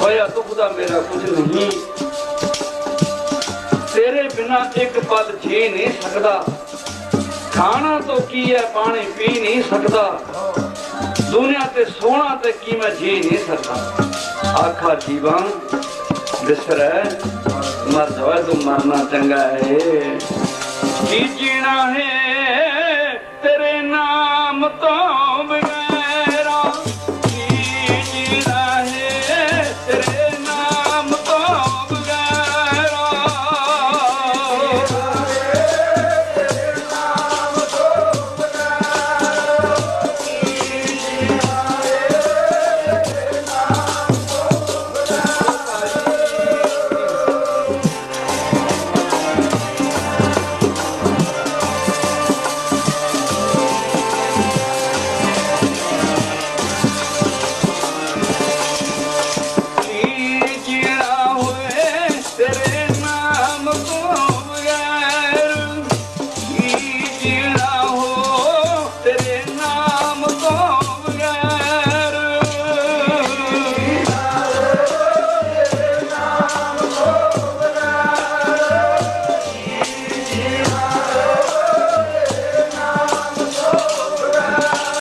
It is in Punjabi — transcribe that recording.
ਹੋਇਆ ਦੁੱਖ ਦਾ ਮੇਰਾ ਕੁਝ ਨਹੀਂ। ਤੇਰੇ ਬਿਨਾ ਇੱਕ ਪਲ ਜੀ ਨਹੀਂ ਸਕਦਾ। ਖਾਣਾ ਤੋਂ ਕੀ ਹੈ, ਪਾਣੀ ਪੀ ਨਹੀਂ ਸਕਦਾ। ਦੁਨੀਆ ਤੇ ਸੋਹਣਾ ਤੇ ਕੀ ਮੈਂ ਜੀ ਨਹੀਂ ਸਕਦਾ। ਆਖਾ ਜੀਵਾਂ, ਬਿਸਰੈ, ਮਰ ਜਾਵੇ ਤੂੰ ਮਰਨਾ ਚੰਗਾ ਹੈ ਕੀ ਜੀਣਾ ਹੈ?